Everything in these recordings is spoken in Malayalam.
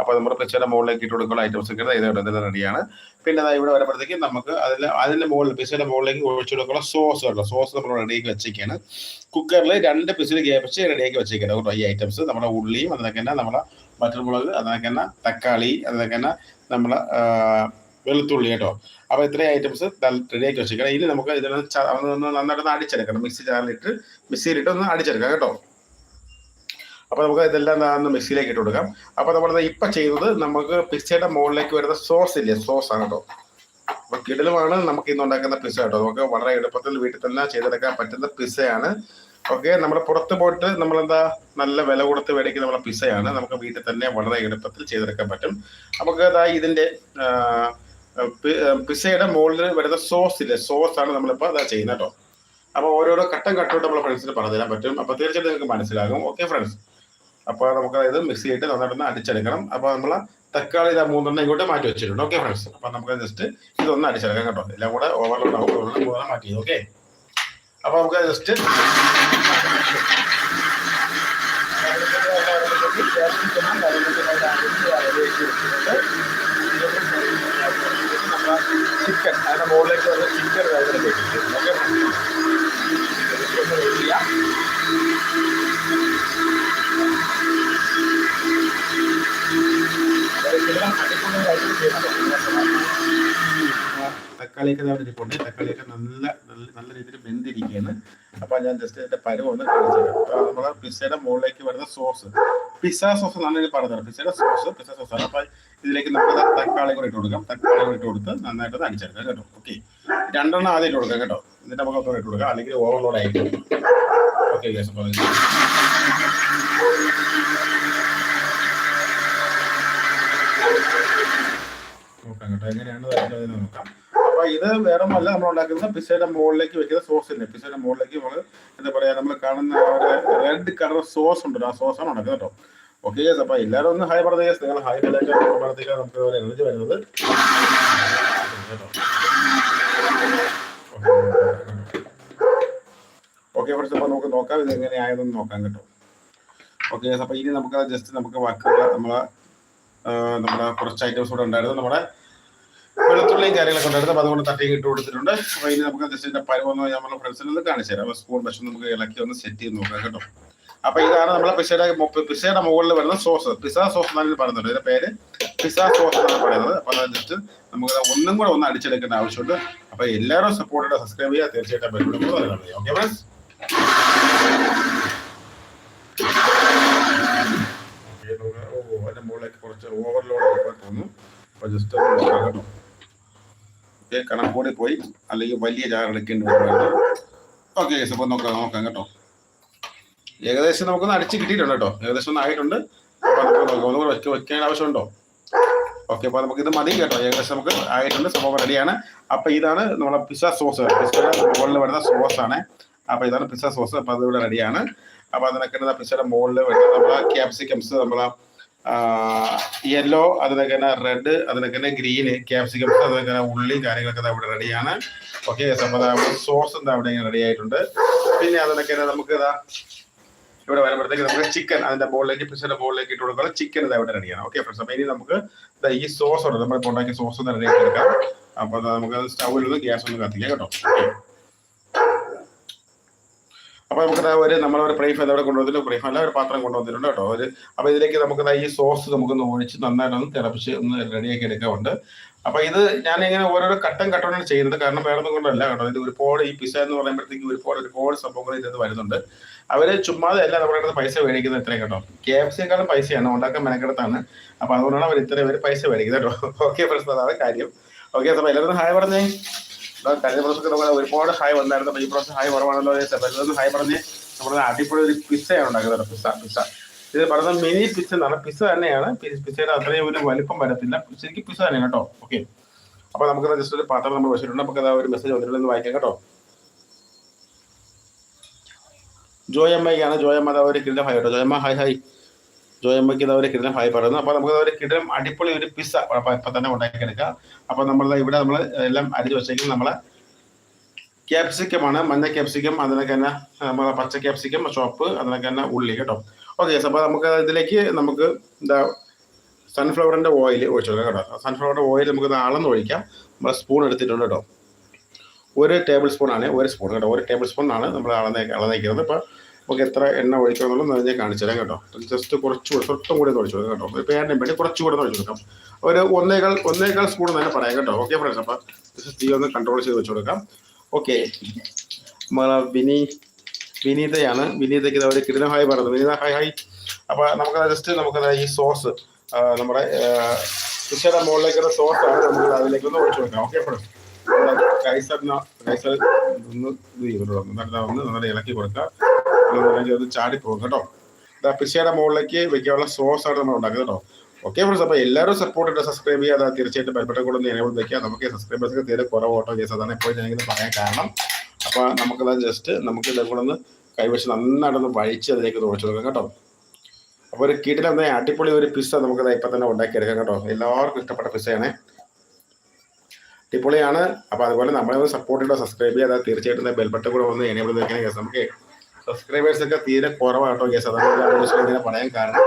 അപ്പോൾ നമ്മൾ പിസയുടെ മുകളിലേക്ക് ഇട്ട് കൊടുക്കുന്ന ഐറ്റംസ് ഒക്കെ ഇത് ഇതെല്ലാം റെഡിയാണ് പിന്നെ ദാ ഇവിടെ വരുമ്പോഴത്തേക്കും നമുക്ക് അതിൽ അതിന്റെ മുകളിൽ പിസയുടെ മുകളിലേക്ക് ഒഴിച്ചു കൊടുക്കുന്ന സോസ് കേട്ടോ സോസ് നമ്മൾ റെഡിയാക്കി വെച്ചേക്കാണ്. കുക്കറിൽ രണ്ട് പിസിൽ കേപ്പിച്ച് റെഡിയാക്കി വെച്ചേക്കാണ് കേട്ടോ ഈ ഐറ്റംസ് നമ്മുടെ ഉള്ളിയും അതിനൊക്കെ തന്നെ നമ്മുടെ മറ്റുമുളക് അതിനൊക്കെ തന്നെ തക്കാളി അതിനൊക്കെ തന്നെ നമ്മളെ വെളുത്തുള്ളി കേട്ടോ. അപ്പൊ ഇത്രയും ഐറ്റംസ് റെഡിയാക്കി വെച്ചേക്കണം. ഇനി നമുക്ക് ഇതിനൊന്ന് നന്നായിട്ട് ഒന്ന് അടിച്ചെടുക്കണം. മിക്സി ജാറിലിട്ട് മിക്സിയിലിട്ട് ഒന്ന് അടിച്ചെടുക്കാം കേട്ടോ. അപ്പൊ നമുക്ക് ഇതെല്ലാം ഒന്ന് മിക്സിയിലേക്ക് ഇട്ട് കൊടുക്കാം. അപ്പൊ നമ്മൾ ഇപ്പൊ ചെയ്തത് നമുക്ക് പിസ്സയുടെ മുകളിലേക്ക് വരുന്ന സോസ് ഇല്ലേ? സോസ് ആണ് കേട്ടോ. അപ്പൊ കിടലുമാണ് നമുക്ക് ഇന്ന് ഉണ്ടാക്കുന്ന പിസ്സ കേട്ടോ. നമുക്ക് വളരെ എളുപ്പത്തിൽ വീട്ടിൽ തന്നെ ചെയ്തെടുക്കാൻ പറ്റുന്ന പിസ്സയാണ്. ഓക്കെ നമ്മൾ പുറത്ത് പോയിട്ട് നമ്മളെന്താ നല്ല വില കൊടുത്ത് മേടിക്കുന്ന നമ്മളെ പിസ്സയാണ്. നമുക്ക് വീട്ടിൽ തന്നെ വളരെ എളുപ്പത്തിൽ ചെയ്തെടുക്കാൻ പറ്റും. നമുക്ക് അതാ ഇതിന്റെ പിസ്സയുടെ മുകളിൽ വരുന്ന സോസ് ഇല്ലേ? സോസ് ആണ് നമ്മളിപ്പോ അതാ ചെയ്യുന്നത് കേട്ടോ. അപ്പൊ ഓരോരോ ഘട്ടം ഘട്ടമായിട്ട് നമ്മളെ ഫ്രണ്ട്സിന് പറഞ്ഞുതരാൻ പറ്റും. അപ്പൊ തീർച്ചയായിട്ടും നിങ്ങൾക്ക് മനസ്സിലാകും. Okay friends. അപ്പൊ നമുക്ക് അതായത് മിക്സ് ചെയ്തിട്ട് നന്നായിട്ടൊന്ന് അടിച്ചെടുക്കണം. അപ്പൊ നമ്മൾ തക്കാളി ഇതാ മൂന്നെണ്ണം ഇങ്ങോട്ട് മാറ്റി വെച്ചിട്ടുണ്ട്. ഓക്കെ ഫ്രണ്ട്സ് അപ്പൊ നമുക്ക് ജസ്റ്റ് ഇതൊന്ന് അടിച്ചെടുക്കാം കേട്ടോ. എല്ലാം കൂടെ ഓവർലോഡ് ആവും മൂന്നെണ്ണം മാറ്റി. ഓക്കെ അപ്പൊ നമുക്ക് ജസ്റ്റ് ചിക്കൻ അതിന്റെ മുകളിലേക്ക് ചിക്കൻ വേദന ഓക്കെ തക്കാളിയൊക്കെ അവിടെ ഇരിപ്പുണ്ട്. തക്കാളിയൊക്കെ നല്ല നല്ല രീതിയിൽ വെന്തിരിക്കുകയാണ്. അപ്പൊ ഞാൻ ജസ്റ്റ് ഇതിന്റെ പരുവ് ഒന്ന് കാണിച്ചു തരാം. അപ്പൊ നമ്മളെ പിസ്സയുടെ മുകളിലേക്ക് വരുന്ന സോസ്. പിസ്സ സോസ് എന്നാണ് ഞാൻ പറഞ്ഞത് പിസ്സയുടെ സോസ് പിസ്സ സോസ് ആണ് അപ്പൊ ഇതിലേക്ക് നമുക്ക് തക്കാളി കൂടെ ഇട്ട് കൊടുക്കാം. തക്കാളി കൂടെ ഇട്ട് കൊടുത്ത് നന്നായിട്ട് ഒന്ന് അടിച്ചെടുക്കാം കേട്ടോ. ഓക്കെ രണ്ടെണ്ണം ആദ്യം ഇട്ട് കൊടുക്കാം കേട്ടോ. എന്നിട്ട് നമുക്ക് ഒന്നുകൂടെ ഇട്ട് കൊടുക്കാം. അല്ലെങ്കിൽ ഓവർലോഡ് ആയിരിക്കും ഓക്കെ അപ്പോൾ നോക്കാം കേട്ടോ. എങ്ങനെയാണ് നോക്കാം. ഇത് വേറെ അല്ല നമ്മൾ ഉണ്ടാക്കുന്ന പിസയുടെ മുകളിലേക്ക് വെക്കുന്ന സോസ് ഇല്ലേ? പിസയുടെ മുകളിലേക്ക് നമ്മൾ എന്താ പറയാ നമ്മൾ കാണുന്ന റെഡ് കളർ സോസ് ഉണ്ട് ആ സോസാണ് ഉണ്ടാക്കുന്നത് കേട്ടോ. ഓക്കെ അപ്പൊ എല്ലാവരും ഒന്ന് ഹായ് പറഞ്ഞ നിങ്ങൾ ഹായ് പറഞ്ഞാൽ നമുക്ക് ഒരു എനർജി വരുന്നത്. ഓക്കെ ഫ്രണ്ട്സ് അപ്പൊ നമുക്ക് നോക്കാം ഇത് എങ്ങനെയായതെന്ന് നോക്കാം കേട്ടോ. ഓക്കെ അപ്പൊ ഇനി നമുക്ക് ജസ്റ്റ് നമുക്ക് ബാക്കിയുള്ള നമ്മളെ നമ്മുടെ കുറച്ച് ഐറ്റംസ് കൂടെ ഉണ്ടായിരുന്നു. നമ്മുടെ വെളുത്തുള്ളിയും കാര്യങ്ങളൊക്കെ ഉണ്ടായിരുന്നു അതുകൊണ്ട് തട്ടിയും ഇട്ട് കൊടുത്തിട്ടുണ്ട്. അപ്പൊ ഇനി നമുക്ക് ജസ്റ്റ് പരമൊന്ന് ഞമ്മളെ നമ്മുടെ ഫ്രണ്ട്സിന് ഒന്ന് കാണിച്ചു തരാം. അപ്പൊ സ്പൂൺ പക്ഷെ നമുക്ക് ഇളക്കി ഒന്ന് സെറ്റ് ചെയ്ത് നോക്കാം കേട്ടോ. അപ്പൊ ഇതാണ് നമ്മളെ പിസയുടെ പിസയുടെ മുകളിൽ വരുന്ന സോസ് പിസ സോസ് എന്നാണ് പറയുന്നത്. ഇതിന്റെ പേര് പിസ സോസ് എന്നാണ് പറയുന്നത്. അപ്പൊ ജസ്റ്റ് നമുക്ക് ഒന്നും കൂടെ ഒന്ന് അടിച്ചെടുക്കേണ്ട ആവശ്യമുണ്ട്. അപ്പൊ എല്ലാവരും സപ്പോർട്ട് സബ്സ്ക്രൈബ് ചെയ്യുക. തീർച്ചയായിട്ടും ബെൽബട്ടൺ ഓക്കെ മുകളിലേക്ക് കുറച്ച് ഓവർലോഡ് തോന്നുന്നു അപ്പൊ ജസ്റ്റ് കേട്ടോ. കണക്കൂടി പോയി. അല്ലെങ്കിൽ വലിയ ജാർ എടുക്കേണ്ടി വരുന്നുണ്ട് ഓക്കെ അപ്പൊ നോക്കാം നോക്കാം കേട്ടോ. ഏകദേശം നമുക്കൊന്ന് അടിച്ച് കിട്ടിയിട്ടുണ്ട് കേട്ടോ. ഏകദേശം ഒന്ന് ആയിട്ടുണ്ട്. അപ്പോൾ ഒന്നുകൂടെ വെക്ക വെക്കേണ്ട ആവശ്യമുണ്ടോ? ഓക്കെ അപ്പൊ നമുക്ക് ഇത് മതി കേട്ടോ. ഏകദേശം നമുക്ക് ആയിട്ടുണ്ട് സംഭവം റെഡിയാണ് അപ്പോൾ ഇതാണ് നമ്മുടെ പിസ്സ സോസ് പിസ്സയുടെ മുകളിൽ വരുന്ന സോസാണ് അപ്പോൾ അപ്പൊ ഇതാണ് പിസ്സ സോസ് അപ്പൊ അതിവിടെ റെഡിയാണ് അപ്പോൾ അതിനൊക്കെ പിസയുടെ മുകളിൽ വരുന്ന നമ്മളെ ക്യാപ്സിക്കംസ് നമ്മളെ യെല്ലോ അതിനൊക്കെ തന്നെ റെഡ് അതിനൊക്കെ തന്നെ ഗ്രീന് ക്യാപ്സിക്കം അതിനൊക്കെ തന്നെ ഉള്ളി കാര്യങ്ങളൊക്കെ അവിടെ റെഡിയാണ് ഓക്കെ അപ്പൊ സോസ് എന്താ അവിടെ റെഡി ആയിട്ടുണ്ട്. പിന്നെ അതിനൊക്കെ നമുക്ക് ഇതാ ഇവിടെ വരുമ്പോഴത്തേക്ക് നമുക്ക് ചിക്കൻ അതിന്റെ ബോളിലേക്ക് പിസയുടെ ബോളിലേക്ക് ഇട്ട് കൊടുക്കുക ചിക്കൻ ഇത് അവിടെ റെഡിയാണ് ഓക്കെ ഫ്രണ്ട്സ് അപ്പൊ ഇനി നമുക്ക് ഈ സോസ് ഉണ്ട്. നമ്മൾ ഉണ്ടാക്കിയ സോസ് ഒന്ന് റെഡി ആക്കി എടുക്കാം. അപ്പൊ ദാ നമുക്ക് സ്റ്റൗവിൽ നിന്ന് ഗ്യാസ് ഒന്ന് കത്തിക്കാം കേട്ടോ. Okay. അപ്പൊ നമുക്ക് അവർ നമ്മളൊരു ഫ്രൈ ഫാൻ അവിടെ കൊണ്ടുവന്നിട്ട് ഫ്രൈ ഫാൻ ഒരു പാത്രം കൊണ്ടുവന്നിട്ടുണ്ട് കേട്ടോ. ഒരു അപ്പൊ ഇതിലേക്ക് നമുക്ക് ഈ സോസ് നമുക്കൊന്ന് ഒഴിച്ച് നന്നായിട്ട് ഒന്ന് തിളപ്പിച്ച് ഒന്ന് റെഡിയാക്കി എടുക്കാറുണ്ട് അപ്പൊ ഇത് ഞാൻ ഇങ്ങനെ ഓരോരോ ഘട്ടം ഘട്ടമാണ് ചെയ്യുന്നത്. കാരണം വേറെ ഒന്നും കൊണ്ടല്ല കേട്ടോ. ഇത് ഒരുപാട് ഈ പിസ എന്ന് പറയുമ്പോഴത്തേക്ക് ഒരുപാട് ഒരുപാട് സംഭവങ്ങൾ ഇതിനകത്ത് വരുന്നുണ്ട്. അവർ ചുമ്മാതെ അല്ല നമ്മുടെ അടുത്ത് പൈസ മേടിക്കുന്നത് ഇത്രയും കേട്ടോ. കെ എഫ് സിയെക്കാളും പൈസയാണ്. ഉണ്ടാക്കാൻ മെനക്കെടുത്താണ്. അപ്പൊ അതുകൊണ്ടാണ് അവർ ഇത്രയും പേര് പൈസ മേടിക്കുന്നത് കേട്ടോ. ഓക്കെ പ്രശ്നം അതാണ് കാര്യം. ഓക്കെ അപ്പൊ എല്ലാവരും ഹായ് പറഞ്ഞേ. കഴിഞ്ഞ പ്രാവശ്യം ഒരുപാട് ഹായ് വന്നായിരുന്നു. അപ്പൊ ഈ പ്രാവശ്യം ഹായ് കുറവാണല്ലോ എല്ലാവരും ഹായ് പറഞ്ഞ് നമ്മുടെ അടിപൊളി ഒരു പിസ്സയാണ് ഉണ്ടാക്കുന്നത് പിസ്സ പിസ്സ ഇത് പറയുന്നത് മിനി പിസ്സ എന്നാണ്. പിസ്സ തന്നെയാണ്. പിസ്സയുടെ അത്രയും ഒരു വലിപ്പം വരത്തില്ല. ശരിക്കും പിസ്സ തന്നെയാണ് കേട്ടോ. ഓക്കെ അപ്പൊ നമുക്ക് ജസ്റ്റ് ഒരു പാത്രം നമ്മൾ വെച്ചിട്ടുണ്ട്. നമുക്ക് അതാ ഒരു മെസ്സേജ് വന്നിട്ടുണ്ടെന്ന് വായിക്കാം കേട്ടോ. ജോയമ്മയ്ക്കാണ്. ജോയമ്മ അതാ ഒരു കിടലം ഹായ് കേട്ടോ. ജോയമ്മ ഹായ് ഹായ് ജോയമ്മയ്ക്ക് ഇതാ ഒരു കിടലം ഹായ് പറയുന്നു. അപ്പൊ നമുക്ക് ഒരു കിടലം അടിപൊളി ഒരു പിസ്സ ഇപ്പം തന്നെ ഉണ്ടാക്കിയെടുക്കാം അപ്പൊ നമ്മൾ ഇവിടെ നമ്മൾ എല്ലാം അരിഞ്ഞു വെച്ചേക്കും നമ്മളെ ക്യാപ്സിക്കം ആണ്. മഞ്ഞ ക്യാപ്സിക്കം അതിനൊക്കെ തന്നെ നമ്മളെ പച്ച ക്യാപ്സിക്കം ചുവപ്പ് അതിനൊക്കെ തന്നെ ഉള്ളി കേട്ടോ. ഓക്കെ അപ്പൊ നമുക്ക് ഇതിലേക്ക് നമുക്ക് എന്താ സൺഫ്ലവറിന്റെ ഓയിൽ ഒഴിച്ചു കൊടുക്കാം കേട്ടോ. സൺഫ്ലവറിന്റെ ഓയിൽ നമുക്ക് നാളെന്ന് ഒഴിക്കാം. നമ്മൾ സ്പൂൺ എടുത്തിട്ടുണ്ട് കേട്ടോ. ഒരു ടേബിൾ സ്പൂൺ ആണ് ഒരു സ്പൂൺ കേട്ടോ. ഒരു ടേബിൾ സ്പൂൺ ആണ് നമ്മൾ അളന്നേ അളന്നേക്കുന്നത്. ഇപ്പോൾ നമുക്ക് എത്ര എണ്ണ ഒഴിക്കണം എന്നുള്ളത് ഞാൻ കാണിച്ചു തരാം കേട്ടോ. ജസ്റ്റ് കുറച്ച് കൂടി സ്വട്ടം കൂടി ഒഴിച്ചു കൊടുക്കാം കേട്ടോ. പേരിന് വേണ്ടി കുറച്ച് കൂടി ഒന്ന് ഒഴിച്ചു കൊടുക്കാം. ഒരു ഒന്നേകാൽ ഒന്നേകാൽ സ്പൂൺ തന്നെ പറയാം കേട്ടോ. ഓക്കെ ഫ്രണ്ട്സ് അപ്പം തീ ഒന്ന് കൺട്രോൾ ചെയ്ത് വെച്ച് കൊടുക്കാം. ഓക്കെ നമ്മളെ വിനി വിനീതയാണ്. വിനീതയ്ക്ക് ഒരു കിരുന്ന ഹായ് പറയുന്നത് വിനീത ഹായ് ഹായ് അപ്പോൾ നമുക്ക് ജസ്റ്റ് നമുക്ക് ഈ സോസ് നമ്മുടെ ഫിഷയുടെ മുകളിലേക്കുള്ള സോസ് ആണ് നമ്മൾ അതിലേക്ക് ഒന്ന് ഒഴിച്ചു കൊടുക്കാം. ഓക്കെ ഫ്രണ്ട്സ് ഒന്ന് ഇത് ചെയ്തിട്ടുള്ളൂ. എന്നിട്ട് ഒന്ന് നന്നായി ഇളക്കി കൊടുക്കുക അല്ലെങ്കിൽ ചാടി പോകും കേട്ടോ. പിസയുടെ മുകളിലേക്ക് വെക്കാനുള്ള സോസ് ആണ് നമ്മൾ ഉണ്ടാക്കുന്നത് കേട്ടോ. ഓക്കെ ഫ്രണ്ട്സ് അപ്പോൾ എല്ലാവരും സപ്പോർട്ട് ഉണ്ട് സബ്സ്ക്രൈബ് ചെയ്യാതെ തീർച്ചയായിട്ടും ബലപ്പെട്ട കൂടെ ഒന്ന് എനേബിൾ വെക്കുക നമുക്ക് സബ്സ്ക്രൈബേഴ്സൊക്കെ തീരെ കുറവോട്ടോ കേസ് അതാണ് എപ്പോഴും ഞാനിങ്ങനെ പറയാൻ കാരണം. അപ്പോൾ നമുക്കത് ജസ്റ്റ് നമുക്ക് ഇതും കൂടെ ഒന്ന് കൈവശം നന്നായിട്ടൊന്ന് വഴിച്ച് അതിലേക്ക് തുറച്ചു കൊടുക്കാം കേട്ടോ. അപ്പോൾ ഒരു കീട്ടിലെന്താ അടിപൊളി ഒരു പിസ്സ നമുക്കത് ഇപ്പം തന്നെ ഉണ്ടാക്കി എടുക്കാം കേട്ടോ. എല്ലാവർക്കും ഇഷ്ടപ്പെട്ട പിസ്സയാണേ അടിപൊളിയാണ്. അപ്പോൾ അതുപോലെ നമ്മളെ സപ്പോർട്ട് ചെയ്തോ സബ്സ്ക്രൈബ് ചെയ്യാതെ തീർച്ചയായിട്ടും ബെൽബട്ടൺ കൂടെ ഒന്ന് എനേബിൾ വെക്കണേ നമുക്ക് സബ്സ്ക്രൈബേഴ്സ് ഒക്കെ തീരെ കുറവാട്ടോ കേസ് അതാണ് പറയാൻ കാരണം.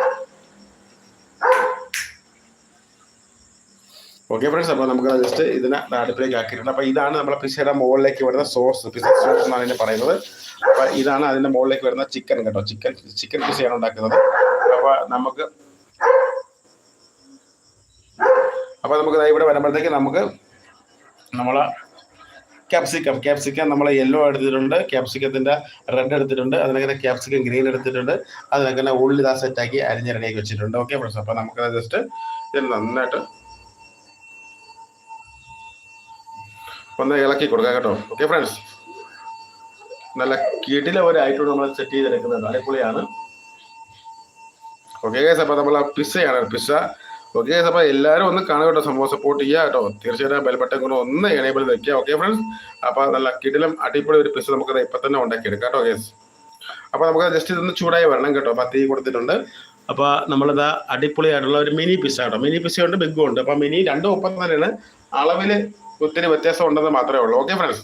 ഓക്കെ ഫ്രണ്ട്സ് അപ്പോൾ നമുക്ക് ജസ്റ്റ് ഇതിനെ അടുപ്പിലേക്ക് ആക്കിയിട്ടുണ്ട്. അപ്പോൾ ഇതാണ് നമ്മുടെ പിസയുടെ മുകളിലേക്ക് വരുന്ന സോസ് പിസ സോസ് എന്നാണ് ഇതിനെ പറയുന്നത്. അപ്പോൾ ഇതാണ് അതിന്റെ മുകളിലേക്ക് വരുന്ന ചിക്കൻ കേട്ടോ. ചിക്കൻ ചിക്കൻ പിസയാണ് ഉണ്ടാക്കുന്നത്. അപ്പോൾ നമുക്ക് അപ്പോൾ നമുക്ക് ഇവിടെ വരുമ്പോഴത്തേക്ക് നമുക്ക് നമ്മളെ ക്യാപ്സിക്കം ക്യാപ്സിക്കം നമ്മൾ യെല്ലോ എടുത്തിട്ടുണ്ട്. ക്യാപ്സിക്കത്തിന്റെ റെഡ് എടുത്തിട്ടുണ്ട്. അതിനങ്ങനെ ക്യാപ്സിക്കം ഗ്രീൻ എടുത്തിട്ടുണ്ട്. അതിനങ്ങനെ ഉള്ളി ഇതാ സെറ്റാക്കി അരിഞ്ഞ് റെഡിയാക്കി വെച്ചിട്ടുണ്ട്. ഓക്കെ ഫ്രണ്ട്സ് അപ്പോൾ നമുക്കത് ജസ്റ്റ് ഇത് നന്നായിട്ട് ഒന്ന് ഇളക്കി കൊടുക്കാം കേട്ടോ. ഓക്കെ ഫ്രണ്ട്സ് നല്ല കിടില ഐറ്റം നമ്മൾ സെറ്റ് ചെയ്തെടുക്കുന്നത്. അടിപൊളിയാണ്. ഓക്കെ അപ്പോൾ നമ്മൾ പിസ്സയാണ് പിസ്സ ഓക്കെ അപ്പോൾ എല്ലാവരും ഒന്ന് കാണുക കേട്ടോ സംഭവം സപ്പോർട്ട് ചെയ്യുക കേട്ടോ. തീർച്ചയായിട്ടും ബെൽബട്ടൻ കൂടെ ഒന്ന് എനേബിൾ വെക്കുക. ഓക്കെ ഫ്രണ്ട്സ് അപ്പോൾ നല്ല കിടിലം അടിപൊളി ഒരു പിസ് നമുക്ക് ഇപ്പൊ തന്നെ ഉണ്ടാക്കിയെടുക്കാം കേട്ടോ ഗൈസ് അപ്പോൾ നമുക്ക് ജസ്റ്റ് ഇതൊന്ന് ചൂടായി വരണം കേട്ടോ. അപ്പോൾ തീ കൊടുത്തിട്ടുണ്ട്. അപ്പോൾ നമ്മളിത് അടിപൊളിയായിട്ടുള്ള ഒരു മിനി പിസ കേട്ടോ. മിനി പിസ ഉണ്ട് ബിഗ് ഉണ്ട്. അപ്പോൾ മിനി രണ്ടും ഒപ്പം തന്നെയാണ്. അളവിൽ ഒത്തിരി വ്യത്യാസം ഉണ്ടെന്ന് മാത്രമേ ഉള്ളൂ. ഓക്കെ ഫ്രണ്ട്സ്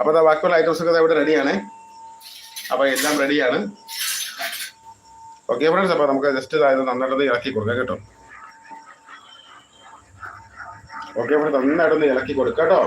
അപ്പോൾ ബാക്കിയുള്ള ഐറ്റംസ് ഒക്കെ ഇവിടെ റെഡിയാണ് അപ്പോൾ എല്ലാം റെഡിയാണ് ഓക്കെ ഫ്രണ്ട്സ് അപ്പോൾ നമുക്ക് ജസ്റ്റ് അതായത് നന്നായിട്ട് ഇറക്കി കൊടുക്കാം കേട്ടോ. ഓക്കെ ഇവിടെ നന്നായിട്ടൊന്ന് ഇളക്കി കൊടുക്കാം കേട്ടോ.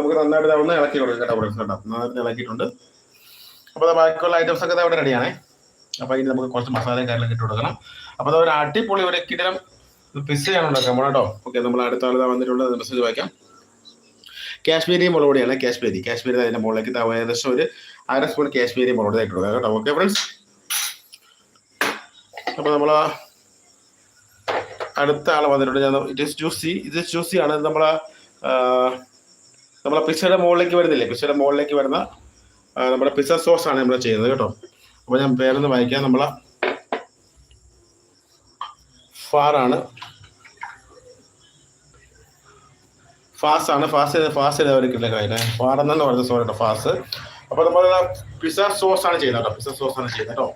നമുക്ക് നന്നായിട്ട് അവിടെ ഇളക്കി കൊടുക്കാം കേട്ടോ ഫ്രണ്ട്സ് കേട്ടോ. നന്നായിട്ട് ഇളക്കിയിട്ടുണ്ട്. അപ്പോൾ ബാക്കിയുള്ള ഐറ്റംസ് ഒക്കെ അവിടെ റെഡിയാണേ അപ്പോൾ ഇനി നമുക്ക് കുറച്ച് മസാലയും കാര്യങ്ങളും ഇട്ട് കൊടുക്കണം. അപ്പോൾ അതൊരു അടിപൊളി ഒരു കിടലം പിസ്സയാണ് ഉണ്ടാക്കാൻ പോകണം കേട്ടോ. ഓക്കെ നമ്മൾ അടുത്ത ആൾ വന്നിട്ടുള്ളത് മെസ്സേജ് വായിക്കാം. കാശ്മീരി മുളകുപൊടിയാണ് കാശ്മീരി. കാശ്മീരി അതിന്റെ മുകളിലേക്ക് ഏകദേശം ഒരു അര സ്പൂൺ കാശ്മീരി മുളകുപൊടി ഇട്ട് കൊടുക്കാം കേട്ടോ. ഓക്കെ ഫ്രണ്ട്സ് അപ്പോൾ നമ്മൾ അടുത്ത ആൾ വന്നിട്ടുണ്ട്. ഞാൻ ഇറ്റ് ഇസ് ജ്യൂസി ഇത് ജ്യൂസി ആണ് നമ്മളെ പിസ്സയുടെ മുകളിലേക്ക് വരുന്നില്ലേ? പിസ്സയുടെ മുകളിലേക്ക് വരുന്ന നമ്മുടെ പിസ്സ സോസ് ആണ് നമ്മൾ ചെയ്യുന്നത് കേട്ടോ. അപ്പോൾ ഞാൻ പേരൊന്ന് വായിക്കാം. നമ്മളെ ഫാറാണ് ഫാസ് ആണ്. ഫാസ് ഫാസ് ചെയ്തവർക്കില്ല കാര്യം. ഫാറെന്നു സോറി കേട്ടോ ഫാസ്. അപ്പോൾ നമ്മൾ പിസ്സ സോസ് ആണ് ചെയ്യുന്നത് കേട്ടോ. പിസ്സ സോസ് ആണ് ചെയ്യുന്നത് കേട്ടോ.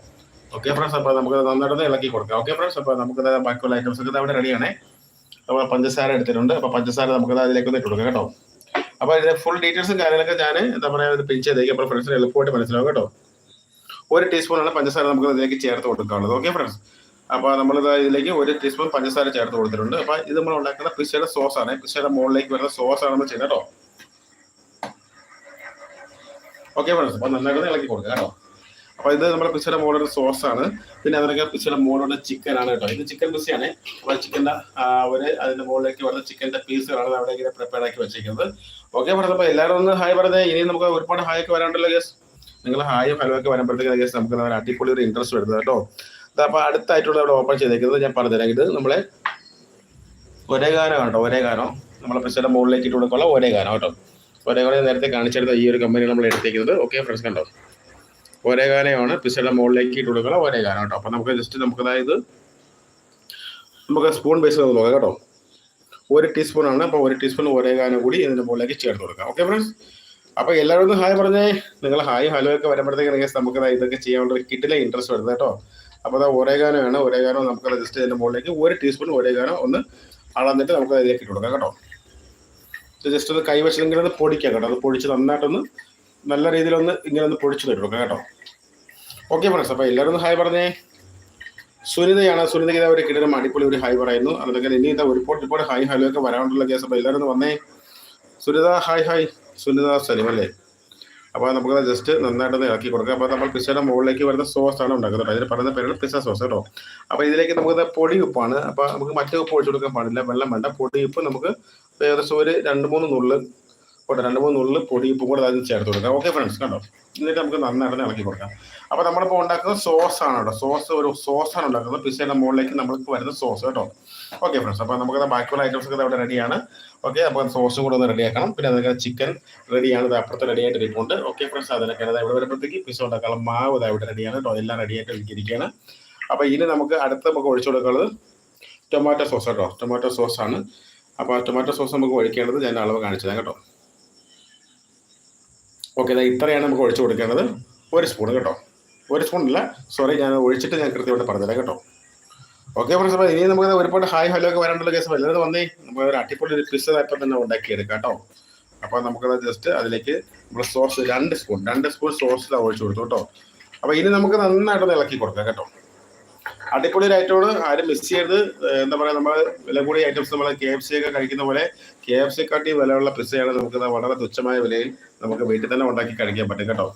ഓക്കെ ഫ്രണ്ട്സ് അപ്പോൾ നമുക്ക് നന്നായിട്ടൊന്ന് ഇളക്കി കൊടുക്കാം. ഓക്കെ ഫ്രണ്ട്സ് അപ്പോൾ നമുക്ക് ബാക്കിയുള്ള ഐറ്റംസ് ഒക്കെ അവിടെ റെഡിയാണേ നമ്മൾ പഞ്ചസാര എടുത്തിട്ടുണ്ട്. അപ്പോൾ പഞ്ചസാര നമുക്ക് അതിലേക്ക് ഒന്ന് ഇട്ട് കൊടുക്കാം കേട്ടോ. അപ്പോൾ ഇതിന്റെ ഫുൾ ഡീറ്റെയിൽസും കാര്യങ്ങളൊക്കെ ഞാൻ എന്താ പറയുക പിൻ ചെയ്തേക്കും അപ്പോൾ ഫ്രണ്ട്സിന് എളുപ്പമായിട്ട് മനസ്സിലാവും കേട്ടോ. ഒരു ടീസ്പൂണാണ് പഞ്ചസാര നമുക്ക് ഇതിലേക്ക് ചേർത്ത് കൊടുക്കാനുള്ളത്. ഓക്കെ ഫ്രണ്ട്സ് അപ്പോൾ നമ്മൾ ഇതിലേക്ക് ഒരു ടീസ്പൂൺ പഞ്ചസാര ചേർത്ത് കൊടുത്തിട്ടുണ്ട്. അപ്പോൾ ഇത് നമ്മൾ ഉണ്ടാക്കുന്ന പിസയുടെ സോസ് ആണ്. പിസയുടെ മുകളിലേക്ക് വരുന്ന സോസ് ആണ് നമ്മൾ ചെയ്യുന്നത് കേട്ടോ. ഓക്കെ ഫ്രണ്ട്സ് അപ്പോൾ നന്നായിട്ട് ഇളക്കി കൊടുക്കുക കേട്ടോ. അപ്പൊ ഇത് നമ്മുടെ പിച്ചയുടെ മോളുടെ സോസ് ആണ്. പിന്നെ അതിനൊക്കെ പിച്ചയുടെ മോളുടെ ചിക്കൻ ആണ് കേട്ടോ. ഇത് ചിക്കൻ പിസിയാണ് അപ്പൊ ചിക്കന്റെ ഒരു അതിന്റെ മുകളിലേക്ക് വരുന്ന ചിക്കന്റെ പീസുകളാണ് അവിടെ ഇങ്ങനെ പ്രിപ്പയർ ആക്കി വെച്ചിരിക്കുന്നത്. ഓക്കെ പറഞ്ഞപ്പോ എല്ലാവരും ഒന്ന് ഹായ് പറഞ്ഞേ ഇനി നമുക്ക് ഒരുപാട് ഹായ് ഒക്കെ വരാണ്ടല്ലോ ഗസ് നിങ്ങൾ ഹായും ഹലോ ഒക്കെ വരുമ്പോഴത്തേക്ക് ഗസ് നമുക്ക് ഒരു അടിപൊളി ഒരു ഇൻട്രസ്റ്റ് വരുന്നത് കേട്ടോ. അപ്പൊ അടുത്തായിട്ടുള്ള അവിടെ ഓപ്പൺ ചെയ്തേക്കുന്നത് ഞാൻ പറഞ്ഞുതരാം. ഇത് നമ്മളെ ഒരേ ഗാനം കേട്ടോ ഒരേ ഗാനം നമ്മളെ പ്രശ്നം മുകളിലേക്ക് ഇട്ട് കൊടുക്കാനുള്ള ഒരേ ഗാനം കേട്ടോ. ഒരേ ഗാനം നേരത്തെ കാണിച്ചെടുത്ത ഈ ഒരു കമ്പനി നമ്മൾ എടുത്തേക്കുന്നത്. ഓക്കെ ഫ്രണ്ട്സ് കണ്ടോ? ഒരേ ഗാനമാണ് പിസയുടെ മുകളിലേക്ക് ഇട്ട് കൊടുക്കുക ഒരേ ഗാനം കേട്ടോ. അപ്പൊ നമുക്ക് ജസ്റ്റ് നമുക്ക് അതായത് നമുക്ക് സ്പൂൺ ബേസ് ചെയ്ത് നോക്കാം കേട്ടോ. ഒരു ടീസ്പൂൺ ആണ്. അപ്പോൾ ഒരു ടീസ്പൂൺ ഒരേ ഗാനം കൂടി ഇതിന്റെ മുകളിലേക്ക് ചേർത്ത് കൊടുക്കാം. ഓക്കെ ഫ്രണ്ട്സ് അപ്പോൾ എല്ലാവരും ഒന്ന് ഹായ് പറഞ്ഞേ. നിങ്ങൾ ഹായ് ഹലോ ഒക്കെ വരുമ്പോഴത്തേക്ക് നമുക്ക് ഇതൊക്കെ ചെയ്യാനുള്ള കിട്ടിലെ ഇൻട്രസ്റ്റ് വരുന്നത് കേട്ടോ. അപ്പോൾ അത് ഒരേ ഗാനമാണ്. ഒരേ ഗാനം നമുക്ക് ജസ്റ്റ് ഇതിന്റെ മുകളിലേക്ക് ഒരു ടീസ്പൂൺ ഒരേ ഗാനം ഒന്ന് അളന്നിട്ട് നമുക്ക് അതിലേക്ക് ഇട്ട് കൊടുക്കാം കേട്ടോ. ജസ്റ്റ് ഒന്ന് കൈവശമെങ്കിലും ഒന്ന് പൊടിക്കാം കേട്ടോ. അത് പൊടിച്ച് നന്നായിട്ടൊന്ന് നല്ല രീതിയിലൊന്ന് ഇങ്ങനെ ഒന്ന് പൊടിച്ചു തരും കേട്ടോ. ഓക്കെ ഫ്രണ്ട്സ് അപ്പോൾ എല്ലാവരും ഒന്ന് ഹായ് പറഞ്ഞേ. സുനിതയാണ്. സുനിതയ്ക്ക് ഇതാ ഒരു കിടരം അടിപൊളി ഒരു ഹായ് പറയുന്നു. അതൊക്കെ ഇനി ഇതാ ഒരുപാട് ഒരുപാട് ഹായ് ഹലോ ഒക്കെ വരാനുള്ള കേസ് അപ്പോൾ എല്ലാവരും ഒന്ന് വന്നേ. സുനിത ഹായ് ഹായ് സുനിത സലിം അല്ലേ? അപ്പോൾ നമുക്ക് ജസ്റ്റ് നന്നായിട്ടൊന്ന് ഇളക്കി കൊടുക്കാം. അപ്പോൾ നമ്മൾ പിസയുടെ മുകളിലേക്ക് വരുന്ന സോസ് ആണ് ഉണ്ടാക്കുന്നത്. അതിന് പറയുന്ന പേരാണ് പിസ സോസ് കേട്ടോ. അപ്പോൾ ഇതിലേക്ക് നമുക്ക് പൊടി ഉപ്പാണ്. അപ്പോൾ നമുക്ക് മറ്റേ ഉപ്പ് ഒഴിച്ചു കൊടുക്കാൻ പാടില്ല. വെള്ളം വേണ്ട. പൊടി ഉപ്പ് നമുക്ക് ഏകദേശം ഒരു രണ്ട് മൂന്ന് നുള്ള് പോട്ടെ രണ്ട് മൂന്ന് ഉള്ളിൽ പൊടി ഉപ്പും കൂടെ അതിന് ചേർത്ത് കൊടുക്കാം. ഓക്കെ ഫ്രണ്ട്സ് കണ്ടോ? എന്നിട്ട് നമുക്ക് നന്നായിട്ട് ഇളക്കി കൊടുക്കാം. അപ്പോൾ നമ്മളിപ്പോൾ ഉണ്ടാക്കുന്ന സോസ് ആണ് കേട്ടോ. സോസ് ഒരു സോസ് ആണ് ഉണ്ടാക്കുന്നത്. പിസയുടെ മുകളിലേക്ക് നമ്മൾക്ക് വരുന്ന സോസ് കേട്ടോ. ഓക്കെ ഫ്രണ്ട്സ് അപ്പോൾ നമുക്ക് ബാക്കിയുള്ള ഐറ്റംസ് ഒക്കെ അവിടെ റെഡിയാണ് ഓക്കെ അപ്പോൾ സോസും കൂടെ ഒന്ന് റെഡിയാക്കണം പിന്നെ അതൊക്കെ ചിക്കൻ റെഡിയാണ് ഇത് അപ്പുറത്ത് റെഡി ആയിട്ട് ഇരിക്കുന്നുണ്ട് ഓക്കെ ഫ്രണ്ട്സ് അതിനൊക്കെ ഇവിടെ വരുമ്പോഴത്തേക്ക് പിസ ഉണ്ടാക്കാനുള്ള മാവ് ഇതാ ഇവിടെ റെഡിയാണ് കേട്ടോ. എല്ലാം റെഡി ആയിട്ട് ഇരിക്കുകയാണ് അപ്പോൾ ഇനി നമുക്ക് അടുത്ത് നമുക്ക് ഒഴിച്ചു കൊടുക്കുന്നത് ടൊമാറ്റോ സോസ് കേട്ടോ. ടൊമാറ്റോ സോസ് ആണ്. അപ്പോൾ ടൊമാറ്റോ സോസ് നമുക്ക് ഒഴിക്കേണ്ടത് ഞാൻ അളവ് കാണിച്ചതാണ് കേട്ടോ. ഓക്കെ ഇത്രയാണ് നമുക്ക് ഒഴിച്ചു കൊടുക്കേണ്ടത്. ഒരു സ്പൂൺ കേട്ടോ. ഒരു സ്പൂൺ ഇല്ല സോറി ഞാൻ ഒഴിച്ചിട്ട് ഞാൻ കൃത്യമായിട്ട് പറഞ്ഞുതരാം കേട്ടോ. ഓക്കെ ഫ്രണ്ട്സ് അപ്പോൾ ഇനി നമുക്ക് ഒരുപാട് ഹായ് ഹലോ ഒക്കെ വരാനുള്ള കേസ് എല്ലാവരും വന്നേ. നമുക്ക് ഒരു അടിപൊളി ഒരു പിസ്സ ഇപ്പം തന്നെ ഉണ്ടാക്കിയെടുക്കാം കേട്ടോ. അപ്പോൾ നമുക്കത് ജസ്റ്റ് അതിലേക്ക് നമ്മൾ സോസ് രണ്ട് സ്പൂൺ രണ്ട് സ്പൂൺ സോസ് ഒഴിച്ചു കൊടുത്തു കേട്ടോ. അപ്പോൾ ഇനി നമുക്ക് നന്നായിട്ടൊന്ന് ഇളക്കി കൊടുക്കാം കേട്ടോ. അടിപൊളി ഒരു ഐറ്റമാണ് ആരും മിസ് ചെയ്യരുത്. എന്താ പറയുക നമ്മൾ വില കൂടിയ ഐറ്റംസ് നമ്മൾ കെ എഫ് സി ഒക്കെ കഴിക്കുന്ന പോലെ കെ എഫ് സി കാട്ടി വിലയുള്ള പിസയാണ് നമുക്ക് വളരെ തുച്ഛമായ വിലയിൽ നമുക്ക് വീട്ടിൽ തന്നെ ഉണ്ടാക്കി കഴിക്കാൻ പറ്റും കേട്ടോ.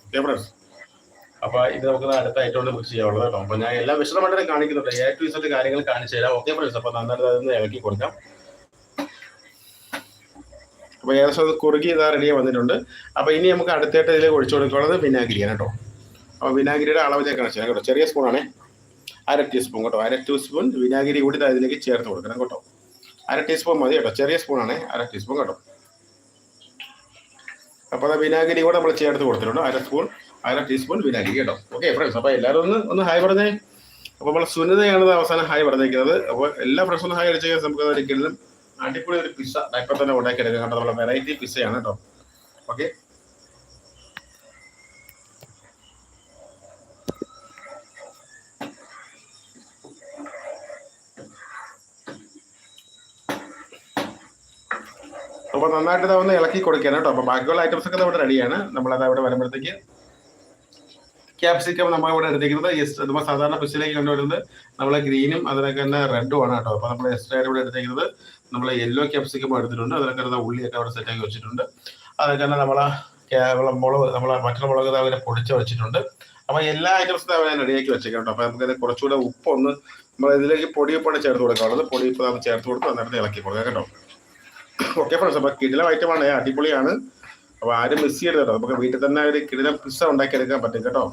അപ്പൊ ഇത് നമുക്ക് അടുത്ത ഐറ്റോണ്ട് മിക്സ് ചെയ്യാനുള്ളത് കേട്ടോ. അപ്പൊ ഞാൻ എല്ലാ വിശദമായിട്ട് കാണിക്കുന്നുണ്ട്. എ ടു ഇസറ്റ് കാര്യങ്ങൾ കാണിച്ചു തരാം. ഓക്കെ ഫ്രണ്ട്സ് അപ്പൊ നന്നായിട്ട് അതൊന്ന് ഇളക്കി കൊടുക്കാം. അപ്പൊ ഏകദേശം അത് കുറുകി ഇതാ റെഡിയായി വന്നിട്ടുണ്ട്. അപ്പൊ ഇനി നമുക്ക് അടുത്തായിട്ട് ഇതിലേക്ക് ഒഴിച്ചു കൊടുക്കുന്നത് വിനാഗിരിയാണ് കേട്ടോ. അപ്പൊ വിനാഗിരിയുടെ അളവ് ഞാൻ കാണിച്ചു തരാം കേട്ടോ. ചെറിയ സ്പൂണാണേ അര ടീസ്പൂൺ കേട്ടോ. അര ടീസ്പൂൺ വിനാഗിരി കൂടി അതിലേക്ക് ചേർത്ത് കൊടുക്കണം കേട്ടോ. അര ടീസ്പൂൺ മതി കേട്ടോ. ചെറിയ സ്പൂണാണ് അര ടീസ്പൂൺ കേട്ടോ. അപ്പോൾ അത് വിനാഗിരി കൂടെ നമ്മൾ ചേർത്ത് കൊടുത്തിട്ടുണ്ട്. അര സ്പൂൺ അര ടീസ്പൂൺ വിനാഗിരി കേട്ടോ. ഓക്കെ ഫ്രണ്ട്സ് അപ്പോൾ എല്ലാവരും ഒന്ന് ഒന്ന് ഹായ് പറഞ്ഞേ. അപ്പോൾ നമ്മൾ സുനിതയാണ് അവസാനം ഹായ് പറഞ്ഞിരിക്കുന്നത് അപ്പോൾ എല്ലാ ഫ്രണ്ട്സും ഹായ് അടിച്ചു നമുക്ക് ഒരിക്കലും അടിപൊളി ഒരു പിസ്സ ഇപ്പം തന്നെ ഉണ്ടാക്കിയെടുക്കാം. കേട്ടോ നമ്മുടെ വെറൈറ്റി പിസ്സയാണ് കേട്ടോ. ഓക്കെ അപ്പോൾ നന്നായിട്ട് ഇതൊന്ന് ഇളക്കി കൊടുക്കണം കേട്ടോ. അപ്പോൾ ബാക്കിയുള്ള ഐറ്റംസ് ഒക്കെ നമ്മുടെ റെഡിയാണ് നമ്മളത് അവിടെ വരുമ്പോഴത്തേക്ക് ക്യാപ്സിക്കം നമ്മൾ ഇവിടെ എടുത്തിരിക്കുന്നത്. ജസ്റ്റ് നമ്മൾ സാധാരണ പിസിലേക്ക് കൊണ്ടുവരുന്നത് നമ്മൾ ഗ്രീനും അതിനൊക്കെ തന്നെ റെഡും ആണ് കേട്ടോ. അപ്പോൾ നമ്മൾ എക്സ്ട്രാ ഇവിടെ എടുത്തിരിക്കുന്നത് നമ്മൾ യെല്ലോ ക്യാപ്സിക്കം എടുത്തിട്ടുണ്ട്. അതിനൊക്കെ തന്നെ ഉള്ളിയൊക്കെ അവിടെ സെറ്റാക്കി വെച്ചിട്ടുണ്ട്. അതൊക്കെ തന്നെ നമ്മളെ മുളക് നമ്മളെ മറ്റുള്ള മുളക് അവരെ പൊടിച്ച് വെച്ചിട്ടുണ്ട്. അപ്പോൾ എല്ലാ ഐറ്റംസും അവരെ റെഡിയാക്കി വെച്ചേക്കാം കേട്ടോ. അപ്പോൾ നമുക്കത് കുറച്ചുകൂടെ ഉപ്പൊന്ന് നമ്മൾ ഇതിലേക്ക് പൊടിയപ്പാണ് ചേർത്ത് കൊടുക്കാനുള്ളത്. പൊടിയപ്പ് നമ്മൾ ചേർത്ത് കൊടുത്ത് അന്നേരത്തെ ഇളക്കി കൊടുക്കാം കേട്ടോ. ഓക്കെ ഫ്രണ്ട്സ് അപ്പൊ കിടിലം ഐറ്റമാണ് അടിപൊളിയാണ്. അപ്പൊ ആരും മിസ് ചെയ്യരുത് കേട്ടോ. നമുക്ക് വീട്ടിൽ തന്നെ ഒരു കിടിലം പിസ്സ ഉണ്ടാക്കി എടുക്കാൻ പറ്റും കേട്ടോ.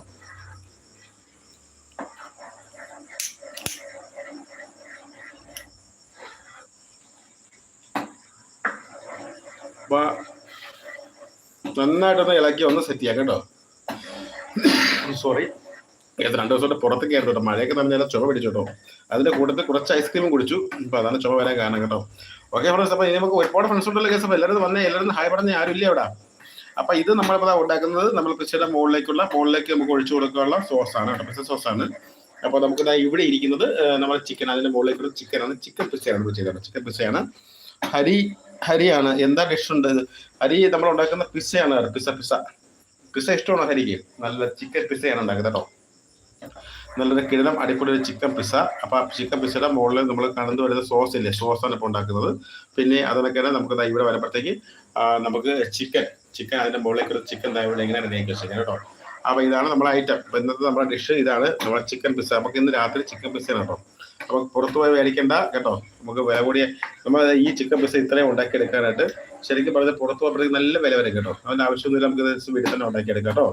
നന്നായിട്ടൊന്ന് ഇളക്കി ഒന്ന് സെറ്റ് ചെയ്യാം കേട്ടോ. സോറി ഏത് രണ്ടു ദിവസം പുറത്തേക്ക് ആയിരുന്നു കേട്ടോ. മഴയൊക്കെ നനഞ്ഞാൽ ചുമ പിടിച്ചു കേട്ടോ. അതിന്റെ കൂട്ടത്തിൽ കുറച്ച് ഐസ്ക്രീം കുടിച്ചു. അപ്പൊ അതാണ് ചുമ വരാൻ കാരണം കേട്ടോ. ഓക്കെ ഫ്രണ്ട്സ് അപ്പൊ ഇനി നമുക്ക് ഒരുപാട് ഫ്രണ്ട്സ് ഉണ്ടല്ലോ കേസ് അപ്പൊ എല്ലാവരും വന്നേ. എല്ലാവരും ഹായ് പറഞ്ഞ ആരും ഇല്ല അവിടെ അപ്പൊ ഇത് നമ്മളിപ്പോ ഉണ്ടാക്കുന്നത് നമ്മൾ പിച്ചയുടെ മുകളിലേക്കുള്ള മുകളിലേക്ക് നമുക്ക് ഒഴിച്ചു കൊടുക്കാനുള്ള സോസ് ആണ് കേട്ടോ. പിസ്സ സോസ് ആണ്. അപ്പൊ നമുക്ക് ഇവിടെ ഇരിക്കുന്നത് നമ്മുടെ ചിക്കൻ അതിന്റെ മുകളിലേക്കുള്ള ചിക്കൻ ആണ്. ചിക്കൻ നമ്മൾ ചെയ്തത്. ചിക്കൻ പിസ്സയാണ് ഹരി ഹരിയാണ്. എന്താ ഡിഷ് ഉണ്ട്? ഹരി നമ്മൾ ഉണ്ടാക്കുന്ന പിസ്സയാണ് പിസ പിസ്സ പിസ്സ ഇഷ്ടമാണോ ഹരിക്ക്? നല്ല ചിക്കൻ പിസ്സയാണ് ഉണ്ടാക്കുന്നത് കേട്ടോ. നല്ലൊരു കിടലം അടിപൊളി ഒരു ചിക്കൻ പിസ്സ അപ്പൊ ചിക്കൻ പിസ്സയുടെ മുകളിൽ നമ്മൾ കടന്നു വരുന്ന സോസ് ഇല്ലേ? സോസ് ആണ് ഇപ്പോൾ ഉണ്ടാക്കുന്നത്. പിന്നെ അതിനൊക്കെ നമുക്ക് ഇവിടെ വരുമ്പോഴത്തേക്ക് ആ, നമുക്ക് ചിക്കൻ ചിക്കൻ അതിന്റെ മുകളിലേക്ക് ഒരു ചിക്കൻ ഇവിടെ ഇങ്ങനെ റെഡിയാക്കി വെച്ചേക്കാം കേട്ടോ. അപ്പൊ ഇതാണ് നമ്മുടെ ഐറ്റം അപ്പൊ ഇന്നത്തെ നമ്മുടെ ഡിഷ് ഇതാണ് നമ്മുടെ ചിക്കൻ പിസ്സ നമുക്ക് ഇന്ന് രാത്രി ചിക്കൻ പിസ്സ കേട്ടോ. അപ്പൊ പുറത്തു പോയി മേടിക്കണ്ട കേട്ടോ. നമുക്ക് വില കൂടിയ നമ്മൾ ഈ ചിക്കൻ പിസ്സ ഇത്രയും ഉണ്ടാക്കിയെടുക്കാനായിട്ട് ശരിക്കും പറഞ്ഞാൽ പുറത്ത് പോകുമ്പോഴത്തേക്ക് നല്ല വില വരും കേട്ടോ. അതിന്റെ ആവശ്യമൊന്നുമില്ല നമുക്ക് വീട്ടിൽ തന്നെ ഉണ്ടാക്കിയെടുക്കാം കേട്ടോ.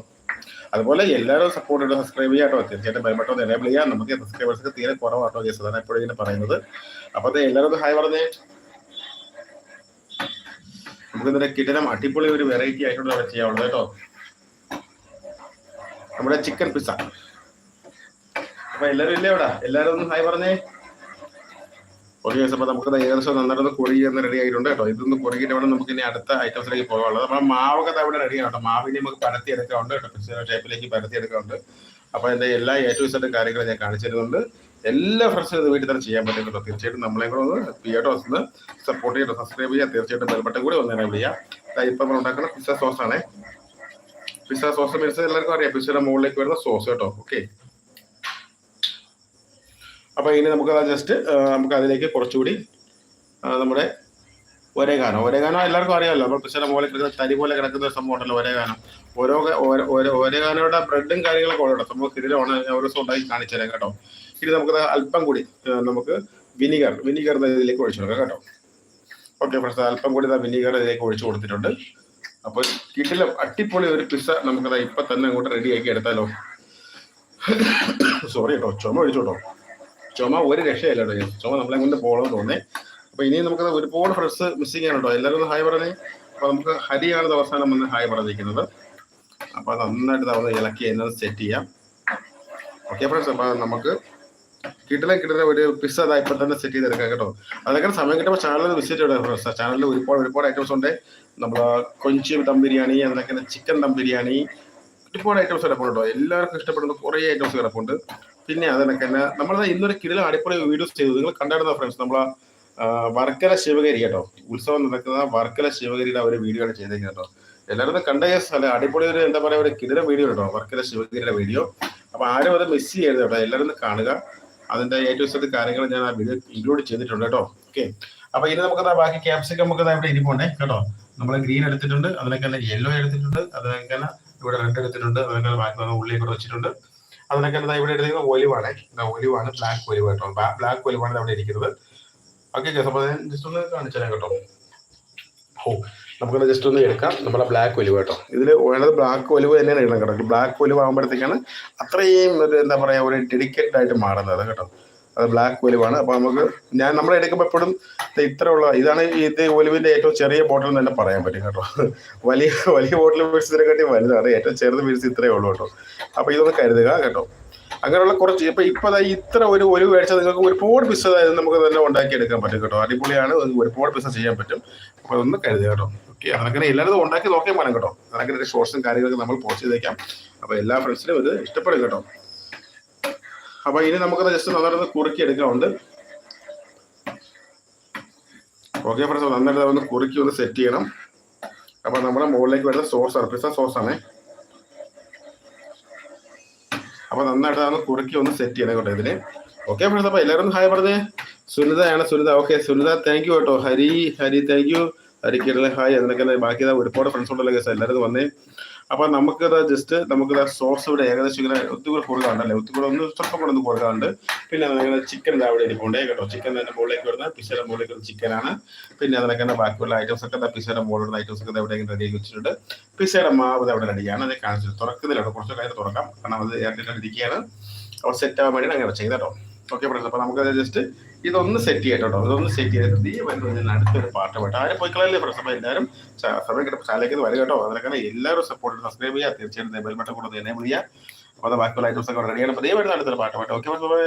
അതുപോലെ എല്ലാവരും സപ്പോർട്ട് ചെയ്ത് സബ്സ്ക്രൈബ് ചെയ്യാട്ടോ. തീർച്ചയായിട്ടും ബെൽബട്ടൺ എനേബിൾ ചെയ്യാം. നമുക്ക് സബ്സ്ക്രൈബേഴ്സ് തീരെ കുറവാട്ടോ ജസ് അതാണ് എപ്പോഴും ഇങ്ങനെ പറയുന്നത്. അപ്പൊ ദേ എല്ലാവരും ഹായ് പറഞ്ഞേ. നമുക്ക് ഇന്നലെ കിടനം അടിപൊളി ഒരു വെറൈറ്റി ആയിട്ടുള്ള ചെയ്യാവുള്ളത് കേട്ടോ. നമ്മുടെ ചിക്കൻ പിസ്സ അപ്പൊ എല്ലാവരും ഇല്ലേ ഇവിടെ എല്ലാവരും ഒന്ന് ഹായ് പറഞ്ഞേ. ഓക്കെ അപ്പൊ നമുക്ക് ഏകദേശം നന്നായിട്ട് കുറുകി എന്ന് റെഡി ആയിട്ടുണ്ട് കേട്ടോ. ഇതൊന്ന് കുറുകിയിട്ട് വേണം നമുക്ക് ഇനി അടുത്ത ഐറ്റംസിലേക്ക് പോകാനുള്ളത്. അപ്പൊ മാവൊക്കെ ദാ ഇവിടെ റെഡി കേട്ടോ. മാവിനെ നമുക്ക് പരത്തി എടുക്കാറുണ്ട് കേട്ടോ. പിസ്സ ഷേപ്പിലേക്ക് പരത്തി എടുക്കാറുണ്ട് അപ്പൊ എന്റെ എല്ലാ ടു സെറ്റ് കാര്യങ്ങളും ഞാൻ കാണിച്ചു തരുന്നുണ്ട്. എല്ലാ ഫ്രണ്ട്സും ഇത് വീട്ടിൽ തന്നെ ചെയ്യാൻ പറ്റും കേട്ടോ. തീർച്ചയായിട്ടും നമ്മളെ കൂടെ ഒന്ന് പിയേട്ടോ ഒന്ന് സപ്പോർട്ട് ചെയ്യട്ടോ സബ്സ്ക്രൈബ് ചെയ്യാം. തീർച്ചയായിട്ടും ബെൽബട്ടൻ കൂടി ഒന്ന് എനേബിൾ ചെയ്യാം. ദാ ഇപ്പൊ നമ്മൾ ഉണ്ടാക്കുന്ന പിസ്സ സോസ് ആണേ. പിസ്സ സോസ് മീൻസ് എല്ലാവർക്കും അറിയാം. പിസ്സയുടെ മുകളിലേക്ക് വരുന്ന സോസ് കേട്ടോ. ഓക്കെ അപ്പൊ ഇനി നമുക്ക് ജസ്റ്റ് നമുക്ക് അതിലേക്ക് കുറച്ചുകൂടി നമ്മുടെ ഒരേ ഗാനം ഒരേ ഗാനം എല്ലാവർക്കും അറിയാമല്ലോ. നമ്മൾ പിസ്സയുടെ പോലെ കിടക്കുന്ന തരി പോലെ കിടക്കുന്ന ഒരു സംഭവം ഉണ്ടല്ലോ ഒരേഗാനോ. ഓരോ ഓരോ- ഒരേ ഗാനയുടെ ബ്രെഡും കാര്യങ്ങളൊക്കെ ഓരോ സംഭവം കിടിലാണ് ഞാൻ ഒരു ദിവസം ഉണ്ടാക്കി കാണിച്ചു തരാം കേട്ടോ. ഇനി നമുക്ക് അല്പം കൂടി നമുക്ക് വിനിഗർ വിനിഗർ ഇതിലേക്ക് ഒഴിച്ചു കൊടുക്കാം കേട്ടോ. ഓക്കെ ഫ്രണ്ട്സ് അല്പം കൂടി വിനിഗർ ഇതിലേക്ക് ഒഴിച്ചു കൊടുത്തിട്ടുണ്ട്. അപ്പോൾ കിട്ടില്ല അട്ടിപ്പൊളി ഒരു പിസ്സ നമുക്കത് ഇപ്പൊ തന്നെ അങ്ങോട്ട് റെഡിയാക്കി എടുത്താലോ. സോറി കേട്ടോ ചുമ ഒഴിച്ചോട്ടോ ചുമ ഒരു രക്ഷയില്ല കേട്ടോ ചുമ നമ്മളെ കൊണ്ട് പോകണമെന്ന് തോന്നേ അപ്പൊ ഇനി നമുക്ക് ഒരുപാട് ഫ്രണ്ട്സ് മിസ്സിംഗ് ആണ് കേട്ടോ. എല്ലാവരും ഒന്ന് ഹായ് പറഞ്ഞേ. അപ്പൊ നമുക്ക് ഹരിയാണ് അവസാനം വന്ന് ഹായ് പറഞ്ഞിരിക്കുന്നത്. അപ്പൊ നന്നായിട്ട് തവണ ഇളക്കി എന്നത് സെറ്റ് ചെയ്യാം. ഓക്കെ ഫ്രണ്ട്സ് അപ്പൊ നമുക്ക് കിട്ടില്ല കിട്ടുന്ന ഒരു പിസ്സ അതാ ഇപ്പൊ തന്നെ സെറ്റ് ചെയ്തെടുക്കാം കേട്ടോ. അതൊക്കെ സമയം കിട്ടുമ്പോൾ ചാനലിൽ വിസിറ്റ് ചെയ്യണം ഫ്രണ്ട്സ് ചാനലിൽ ഒരുപാട് ഒരുപാട് ഐറ്റംസ് ഉണ്ട്. നമ്മുടെ കൊഞ്ചി ദം ബിരിയാണി അതിനൊക്കെ ചിക്കൻ ദം ബിരിയാണി ഒരുപാട് ഐറ്റംസ് കിടപ്പുണ്ട് കേട്ടോ. എല്ലാവർക്കും ഇഷ്ടപ്പെടുന്ന കുറേ ഐറ്റംസ് കിടപ്പുണ്ട് പിന്നെ അത് തന്നെ. നമ്മൾ ഇന്നൊരു കിടിലം അടിപൊളി വീഡിയോസ് ചെയ്തു. നിങ്ങൾ കണ്ടായിരുന്ന ഫ്രണ്ട്സ് നമ്മൾ വർക്കല ശിവഗിരി കേട്ടോ. ഉത്സവം നടക്കുന്ന വർക്കല ശിവഗിരിയുടെ ഒരു വീഡിയോ ആണ് ചെയ്തേക്കുന്നത് കേട്ടോ. എല്ലാവരും കണ്ട കേസ് അടിപൊളി ഒരു എന്താ പറയാ ഒരു കിടിലം വീഡിയോ കേട്ടോ വർക്കല ശിവഗിരിയുടെ വീഡിയോ അപ്പൊ ആരും അത് മിസ് ചെയ്യരുത് കേട്ടോ. എല്ലാവരും കാണുക. അതിന്റെ ഏറ്റവും സ്ഥലത്ത് കാര്യങ്ങൾ ഞാൻ ആ വീഡിയോ ഇൻക്ലൂഡ് ചെയ്തിട്ടുണ്ട് കേട്ടോ. ഓക്കെ അപ്പൊ ഇനി നമുക്ക് ബാക്കി ക്യാപ്സിക്കം നമുക്ക് ഇവിടെ ഇരിപ്പുണ്ടേ കേട്ടോ. നമ്മൾ ഗ്രീൻ എടുത്തിട്ടുണ്ട് അതിനൊക്കെ യെല്ലോ എടുത്തിട്ടുണ്ട് അതിനൊക്കെ ഇവിടെ റെഡ് എടുത്തിട്ടുണ്ട് അതിനൊക്കെ ബാക്കി ഉള്ളിയൊക്കെ വെച്ചിട്ടുണ്ട്. അതിനൊക്കെ ഇവിടെ എടുത്തിരിക്കുന്നത് ഒലിവാണ്. ഒലിവാണ്? ബ്ലാക്ക് ഒലിവ് കേട്ടോ. ബ്ലാക്ക് ഒലിവാണ് അവിടെ ഇരിക്കുന്നത്. ഓക്കെ അപ്പൊ ഞാൻ ജസ്റ്റ് ഒന്ന് കാണിച്ചു തരാം കേട്ടോ. ഓ നമുക്കത് ജസ്റ്റ് ഒന്ന് എടുക്കാം. നമ്മുടെ ബ്ലാക്ക് ഒലിവ് കേട്ടോ. ഇതിൽ വേണ്ടത് ബ്ലാക്ക് ഒലിവ് തന്നെയാണ് ഇടണം കേട്ടോ. ബ്ലാക്ക് ഒലിവ് ആകുമ്പോഴത്തേക്കാണ് അത്രയും ഒരു എന്താ പറയാ ഒരു ഡെഡിക്കേറ്റഡ് ആയിട്ട് മാറുന്നത് കേട്ടോ. അത് ബ്ലാക്ക് ഒലിവാണ് അപ്പൊ നമുക്ക് ഞാൻ നമ്മൾ എടുക്കുമ്പോൾ എപ്പോഴും ഇത്ര ഉള്ള ഇതാണ് ഇത് ഒലിവിന്റെ ഏറ്റവും ചെറിയ ബോട്ടിൽ എന്ന് തന്നെ പറയാൻ പറ്റും കേട്ടോ. വലിയ വലിയ ബോട്ടിൽ മേടിച്ചതിനെക്കാട്ടി വലുതാണ്. ഏറ്റവും ചെറുത് മേടിച്ച് ഇത്രയേ ഉള്ളൂ കേട്ടോ. അപ്പൊ ഇതൊന്ന് കരുതുക കേട്ടോ. അങ്ങനെയുള്ള കുറച്ച് ഇപ്പൊ ഇപ്പൊ ഇത്ര ഒരു ഒലിവ് മേടിച്ചാൽ നിങ്ങൾക്ക് ഒരുപാട് ബിസിനസ് അതായത് നമുക്ക് തന്നെ ഉണ്ടാക്കി എടുക്കാൻ പറ്റും കേട്ടോ. അടിപൊളിയാണ്. ഒരുപാട് പിസ്സ ചെയ്യാൻ പറ്റും. അപ്പൊ അതൊന്ന് കരുതുക കേട്ടോ. ഓക്കെ അങ്ങനെ എല്ലാവരും ഉണ്ടാക്കി നോക്കിയാൽ വേണം കേട്ടോ. അങ്ങനെ ഷോർട്സും കാര്യങ്ങളൊക്കെ നമ്മൾ പോസ്റ്റ് ചെയ്തേക്കാം. അപ്പൊ എല്ലാ ഫ്രണ്ട്സിനും ഇത് ഇഷ്ടപ്പെടും കേട്ടോ. അപ്പൊ ഇനി നമുക്കത് ജസ്റ്റ് നന്നായിട്ട് കുറുക്കി എടുക്കാറുണ്ട് ഓക്കെ ഫ്രണ്ട്സ് നന്നായിട്ട് ഒന്ന് കുറുക്കി ഒന്ന് സെറ്റ് ചെയ്യണം. അപ്പൊ നമ്മുടെ മുകളിലേക്ക് വരുന്ന സോസ് ആണ്. പിസ്സ സോസ് ആണേ. അപ്പൊ നന്നായിട്ട് അതൊന്ന് കുറുക്കി ഒന്ന് സെറ്റ് ചെയ്യണം കേട്ടോ ഇതിന് ഓക്കെ ഫ്രണ്ട്സ് അപ്പൊ എല്ലാവരും ഹായ് പറഞ്ഞേ. സുനിതയാണ് Sunita. Okay Sunita thank you കേട്ടോ. ഹരി ഹരി താങ്ക് യു ഹരി കിരളെ ഹായ് അതിനൊക്കെ ബാക്കി ഒരുപാട് ഫ്രണ്ട്സ് ഉണ്ടല്ലോ എല്ലാവരും വന്നേ. അപ്പൊ നമുക്കിത് ജസ്റ്റ് നമുക്ക് സോസ് ഇവിടെ ഏകദേശം ഇങ്ങനെ ഒത്തുകൂടെ കൂടെ കൊടുക്കാണ്ടല്ലേ ഒത്തുകൂടെ കൂടെ ഒന്ന് സ്വല്പം കൂടെ ഒന്ന് കൊടുക്കാണ്ട് പിന്നെ അതിനെ ചിക്കൻ അവിടെ ഇരിപ്പുണ്ടേ. കേട്ടോ ചിക്കൻ തന്നെ മുകളിലേക്ക് വരുന്ന പിസയുടെ മുകളിലേക്ക് വരുന്ന ചിക്കനാണ് പിന്നെ അതിനൊക്കെ ബാക്കിയുള്ള ഐറ്റംസ് ഒക്കെ പിസയുടെ മുകളിലുള്ള ഐറ്റംസ് ഒക്കെ എവിടെയെങ്കിലും റെഡി ആക്കി വെച്ചിട്ടുണ്ട്. പിസയുടെ മാവ് അവിടെ റെഡിയാണ് അത് കാണിച്ചത് തുറക്കുന്നില്ല കുറച്ച് കഴിഞ്ഞ് തുറക്കാം. കാരണം അത് ഏർട്ടിട്ട് ഇരിക്കുകയാണ്. അപ്പോൾ സെറ്റ് ആവാൻ വേണ്ടി അങ്ങനെ ചെയ്തോ ഓക്കെ ഫ്രണ്ട്സ് അപ്പൊ നമുക്ക് ജസ്റ്റ് ഇതൊന്ന് സെറ്റ് ചെയ്യട്ടോ ഇതൊന്ന് സെറ്റ് ചെയ്തിട്ട് ഈ വരുന്നത് അടുത്തൊരു പാട്ട് പാട്ട് ആരും പോയിക്കളല്ലേ ഫ്രണ്ട്സ് അപ്പൊ എല്ലാവരും സമയം കിട്ടും ചാനലിലേക്ക് വരും കേട്ടോ. അതിനൊക്കെ എല്ലാവരും സപ്പോർട്ട് സബ്സ്ക്രൈബ് ചെയ്യുക. തീർച്ചയായിട്ടും ബെൽ ബട്ടൺ കൂടെ എനേബിൾ ചെയ്യുക. അപ്പോൾ അത് ബാക്കിയുള്ള ഐറ്റംസ് ഒക്കെ റെഡിയാണ് അപ്പോൾ ദേ വരുന്ന അടുത്തൊരു പാട്ട് പാട്ട് ഓക്കെ ഫ്രണ്ട്സ് ബൈ